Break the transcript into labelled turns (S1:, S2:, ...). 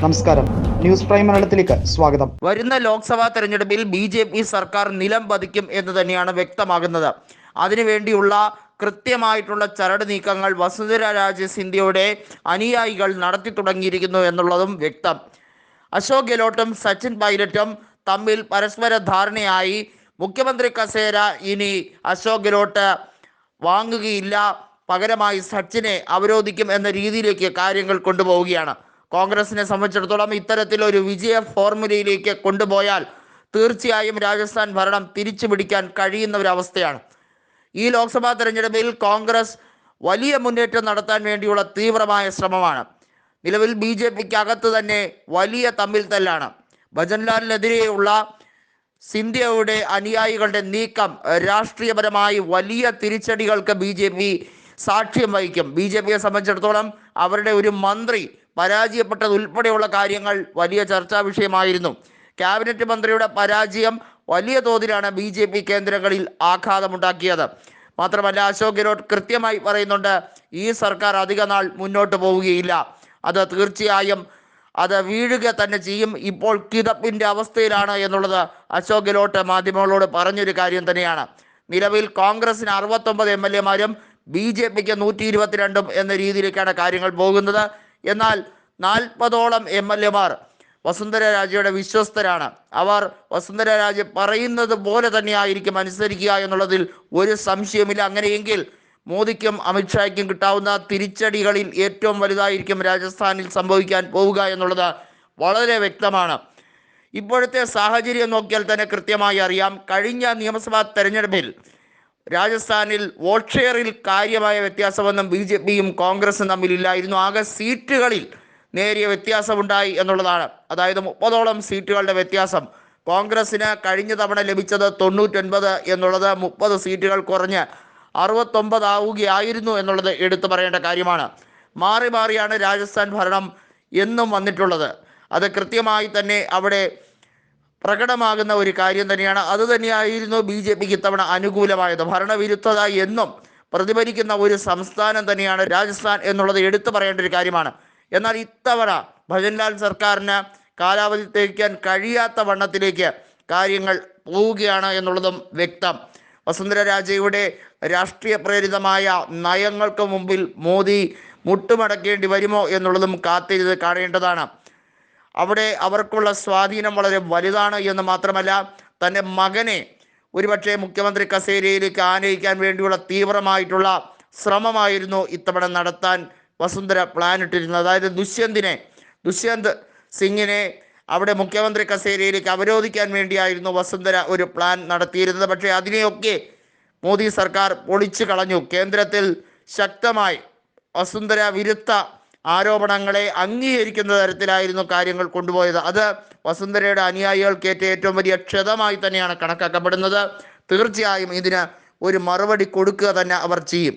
S1: നമസ്കാരം. News prime മലയാളത്തിലേക്ക് സ്വാഗതം.
S2: വരുന്ന ലോക്സഭാ തെരഞ്ഞെടുപ്പിൽ ബി ജെ പി സർക്കാർ നിലം പതിക്കും എന്ന് തന്നെയാണ് വ്യക്തമാകുന്നത്. അതിനുവേണ്ടിയുള്ള കൃത്യമായിട്ടുള്ള ചരട് നീക്കങ്ങൾ വസുന്ധര രാജ സിന്ധ്യയുടെ അനുയായികൾ നടത്തി തുടങ്ങിയിരിക്കുന്നു എന്നുള്ളതും വ്യക്തം. അശോക് ഗെഹ്ലോട്ടും സച്ചിൻ പൈലറ്റും തമ്മിൽ പരസ്പര ധാരണയായി മുഖ്യമന്ത്രി കസേര ഇനി അശോക് ഗെഹ്ലോട്ട് വാങ്ങുകയില്ല. പകരമായി സച്ചിനെ അവരോധിക്കും എന്ന രീതിയിലേക്ക് കാര്യങ്ങൾ കൊണ്ടുപോവുകയാണ്. കോൺഗ്രസിനെ സംബന്ധിച്ചിടത്തോളം ഇത്തരത്തിലൊരു വിജയ ഫോർമുലയിലേക്ക് കൊണ്ടുപോയാൽ തീർച്ചയായും രാജസ്ഥാൻ ഭരണം തിരിച്ചു പിടിക്കാൻ കഴിയുന്ന ഒരു അവസ്ഥയാണ്. ഈ ലോക്സഭാ തെരഞ്ഞെടുപ്പിൽ കോൺഗ്രസ് വലിയ മുന്നേറ്റം നടത്താൻ വേണ്ടിയുള്ള തീവ്രമായ ശ്രമമാണ്. നിലവിൽ ബി ജെ പിക്ക് അകത്ത് തന്നെ വലിയ തമ്മിൽ തല്ലാണ്. ഭജൻലാലിനെതിരെയുള്ള സിന്ധ്യയുടെ അനുയായികളുടെ നീക്കം രാഷ്ട്രീയപരമായി വലിയ തിരിച്ചടികൾക്ക് ബി ജെ പി സാക്ഷ്യം വഹിക്കും. ബി ജെ പിയെ സംബന്ധിച്ചിടത്തോളം അവരുടെ ഒരു മന്ത്രി പരാജയപ്പെട്ടത് ഉൾപ്പെടെയുള്ള കാര്യങ്ങൾ വലിയ ചർച്ചാ വിഷയമായിരുന്നു. ക്യാബിനറ്റ് മന്ത്രിയുടെ പരാജയം വലിയ തോതിലാണ് ബി ജെ പി കേന്ദ്രങ്ങളിൽ ആഘാതമുണ്ടാക്കിയത്. മാത്രമല്ല അശോക് ഗെഹ്ലോട്ട് കൃത്യമായി പറയുന്നുണ്ട് ഈ സർക്കാർ അധിക നാൾ മുന്നോട്ട് പോവുകയില്ല. അത് തീർച്ചയായും അത് വീഴുക തന്നെ ചെയ്യും. ഇപ്പോൾ കിതപ്പിന്റെ അവസ്ഥയിലാണ് എന്നുള്ളത് അശോക് ഗെഹ്ലോട്ട് മാധ്യമങ്ങളോട് പറഞ്ഞൊരു കാര്യം തന്നെയാണ്. നിലവിൽ കോൺഗ്രസിന് അറുപത്തൊമ്പത് എം എൽ എമാരും ബി ജെ പിക്ക് നൂറ്റി ഇരുപത്തിരണ്ടും എന്ന രീതിയിലേക്കാണ് കാര്യങ്ങൾ പോകുന്നത്. എന്നാൽ നാൽപ്പതോളം എം എൽ എമാർ വസുന്ധര രാജയുടെ വിശ്വസ്തരാണ്. അവർ വസുന്ധര രാജ പറയുന്നത് പോലെ തന്നെയായിരിക്കും അനുസരിക്കുക എന്നുള്ളതിൽ ഒരു സംശയമില്ല. അങ്ങനെയെങ്കിൽ മോദിക്കും അമിത്ഷായ്ക്കും കിട്ടാവുന്ന തിരിച്ചടികളിൽ ഏറ്റവും വലുതായിരിക്കും രാജസ്ഥാനിൽ സംഭവിക്കാൻ പോവുക എന്നുള്ളത് വളരെ വ്യക്തമാണ്. ഇപ്പോഴത്തെ സാഹചര്യം നോക്കിയാൽ തന്നെ കൃത്യമായി അറിയാം. കഴിഞ്ഞ നിയമസഭാ തെരഞ്ഞെടുപ്പിൽ രാജസ്ഥാനിൽ വോട്ട് ഷെയറിൽ കാര്യമായ വ്യത്യാസമൊന്നും ബി ജെ പിയും കോൺഗ്രസും തമ്മിലില്ലായിരുന്നു. ആകെ സീറ്റുകളിൽ നേരിയ വ്യത്യാസമുണ്ടായി എന്നുള്ളതാണ്. അതായത് മുപ്പതോളം സീറ്റുകളുടെ വ്യത്യാസം. കോൺഗ്രസിന് കഴിഞ്ഞ തവണ ലഭിച്ചത് തൊണ്ണൂറ്റൊൻപത് എന്നുള്ളത് മുപ്പത് സീറ്റുകൾ കുറഞ്ഞ് അറുപത്തൊമ്പതാവുകയായിരുന്നു എന്നുള്ളത് എടുത്തു പറയേണ്ട കാര്യമാണ്. മാറി മാറിയാണ് രാജസ്ഥാൻ ഭരണം എന്നും വന്നിട്ടുള്ളത്. അത് കൃത്യമായി തന്നെ അവിടെ പ്രകടമാകുന്ന ഒരു കാര്യം തന്നെയാണ്. അത് തന്നെയായിരുന്നു ബി ജെ പിക്ക് ഇത്തവണ അനുകൂലമായത്. ഭരണവിരുദ്ധത എന്നും പ്രതിഫലിക്കുന്ന ഒരു സംസ്ഥാനം തന്നെയാണ് രാജസ്ഥാൻ എന്നുള്ളത് എടുത്തു പറയേണ്ട ഒരു കാര്യമാണ്. എന്നാൽ ഇത്തവണ ഭജൻലാൽ സർക്കാരിന് കാലാവധി തേക്കാൻ കഴിയാത്ത വണ്ണത്തിലേക്ക് കാര്യങ്ങൾ പോവുകയാണ് എന്നുള്ളതും വ്യക്തം. വസുന്ധര രാജയുടെ രാഷ്ട്രീയ പ്രേരിതമായ നയങ്ങൾക്ക് മുമ്പിൽ മോദി മുട്ടുമടക്കേണ്ടി വരുമോ എന്നുള്ളതും കാത്തിരുത് കാണേണ്ടതാണ്. അവിടെ അവർക്കുള്ള സ്വാധീനം വളരെ വലുതാണ് എന്ന് മാത്രമല്ല തന്റെ മകനെ ഒരുപക്ഷെ മുഖ്യമന്ത്രി കസേരയിലേക്ക് ആനയിക്കാൻ വേണ്ടിയുള്ള തീവ്രമായിട്ടുള്ള ശ്രമമായിരുന്നു ഇത്തവണ നടത്താൻ വസുന്ധര പ്ലാൻ ഇട്ടിരുന്നത്. അതായത് ദുഷ്യന്തിനെ ദുഷ്യന്ത് സിംഗിനെ അവിടെ മുഖ്യമന്ത്രി കസേരയിലേക്ക് അവരോധിക്കാൻ വേണ്ടിയായിരുന്നു വസുന്ധര ഒരു പ്ലാൻ നടത്തിയിരുന്നത്. പക്ഷേ അതിനെയൊക്കെ മോദി സർക്കാർ പൊളിച്ചു കളഞ്ഞു. കേന്ദ്രത്തിൽ ശക്തമായി വസുന്ധര വിരുദ്ധ ആരോപണങ്ങളെ അംഗീകരിക്കുന്ന തരത്തിലായിരുന്നു കാര്യങ്ങൾ കൊണ്ടുപോയത്. അത് വസുന്ധരയുടെ അനുയായികൾക്കേറ്റ ഏറ്റവും വലിയ ക്ഷതമായി തന്നെയാണ് കണക്കാക്കപ്പെടുന്നത്. തീർച്ചയായും ഇതിന് ഒരു മറുപടി കൊടുക്കുക തന്നെ അവർ ചെയ്യും.